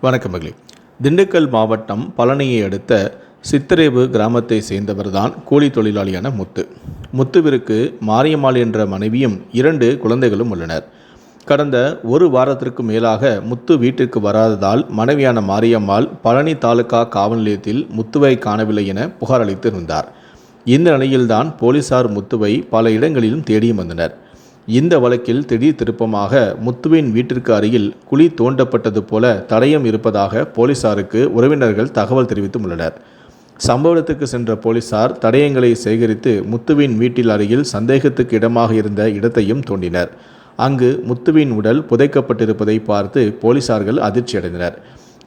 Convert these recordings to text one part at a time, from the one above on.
வணக்கம் மகளே. திண்டுக்கல் மாவட்டம் பழனியை அடுத்த சித்திரேவு கிராமத்தை சேர்ந்தவர்தான் கூலி தொழிலாளியான முத்து. முத்துவிற்கு மாரியம்மாள் என்ற மனைவியும் இரண்டு குழந்தைகளும் உள்ளனர். கடந்த ஒரு வாரத்திற்கு மேலாக முத்து வீட்டிற்கு வராததால் மனைவியான மாரியம்மாள் பழனி தாலுகா காவல் நிலையத்தில் முத்துவை காணவில்லை என புகார் அளித்திருந்தார் இந்த நிலையில்தான் போலீசார் முத்துவை பல இடங்களிலும் தேடியும் வந்தனர். இந்த வழக்கில் திடீர் திருப்பமாக முத்துவின் வீட்டிற்கு அருகில் குழி தோண்டப்பட்டது போல தடயம் இருப்பதாக போலீசாருக்கு உறவினர்கள் தகவல் தெரிவித்துள்ளனர் சம்பவத்துக்கு சென்ற போலீசார் தடயங்களை சேகரித்து முத்துவின் வீட்டில் அருகில் சந்தேகத்துக்கு இடமாக இருந்த இடத்தையும் தோண்டினர். அங்கு முத்துவின் உடல் புதைக்கப்பட்டிருப்பதை பார்த்து போலீசார்கள் அதிர்ச்சியடைந்தனர்.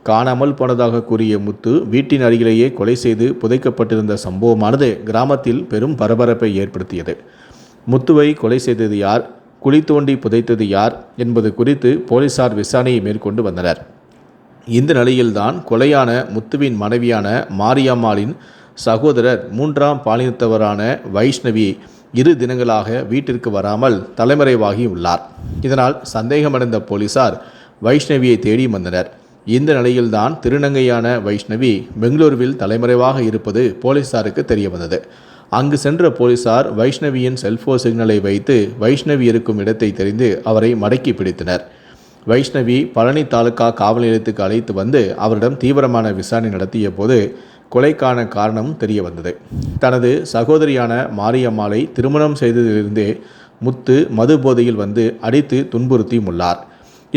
காணாமல் போனதாக கூறிய முத்து வீட்டின் அருகிலேயே கொலை செய்து புதைக்கப்பட்டிருந்த சம்பவமானது கிராமத்தில் பெரும் பரபரப்பை ஏற்படுத்தியது. முத்துவை கொலை செய்தது யார்? குழி தோண்டி புதைத்தது யார்? என்பது குறித்து போலீசார் விசாரணையை மேற்கொண்டு வந்தனர். இந்த நிலையில்தான் கொலையான முத்துவின் மனைவியான மாரியம்மாளின் சகோதரர் மூன்றாம் பாலினத்தவரான வைஷ்ணவி இரு தினங்களாக வீட்டிற்கு வராமல் தலைமறைவாகி உள்ளார். இதனால் சந்தேகமடைந்த போலீசார் வைஷ்ணவியை தேடி வந்தனர். இந்த நிலையில்தான் திருநங்கையான வைஷ்ணவி பெங்களூருவில் தலைமறைவாக இருப்பது போலீசாருக்கு தெரிய வந்தது. அங்கு சென்ற போலீசார் வைஷ்ணவியின் செல்போன் சிக்னலை வைத்து வைஷ்ணவி இருக்கும் இடத்தை தெரிந்து அவரை மடக்கி பிடித்தனர். வைஷ்ணவி பழனி தாலுகா காவல் நிலையத்துக்கு அழைத்து வந்து அவரிடம் தீவிரமான விசாரணை நடத்திய போது கொலைக்கான காரணம் தெரிய வந்தது. தனது சகோதரியான மாரியம்மாளை திருமணம் செய்ததிலிருந்தே முத்து மது போதையில் வந்து அடித்து துன்புறுத்தியும் உள்ளார்.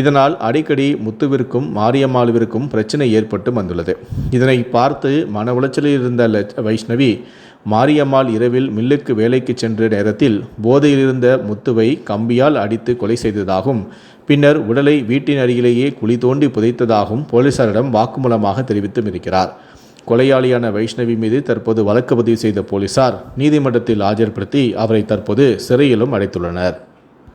இதனால் அடிக்கடி முத்துவிற்கும் மாரியம்மாளுவிற்கும் பிரச்சனை ஏற்பட்டு வந்துள்ளது. இதனை பார்த்து மன உளைச்சலில் இருந்த வைஷ்ணவி மாரியம்மாள் இரவில் மில்லுக்கு வேலைக்கு சென்ற நேரத்தில் போதையில் இருந்த முத்துவை கம்பியால் அடித்து கொலை செய்ததாகவும் பின்னர் உடலை வீட்டின் அருகிலேயே குழி தோண்டி புதைத்ததாகவும் போலீசாரிடம் வாக்குமூலமாக தெரிவித்தும் இருக்கிறார். கொலையாளியான வைஷ்ணவி மீது தற்போது வழக்கு பதிவு செய்த போலீசார் நீதிமன்றத்தில் ஆஜர்படுத்தி அவரை தற்போது சிறையிலும் அடைத்துள்ளனர்.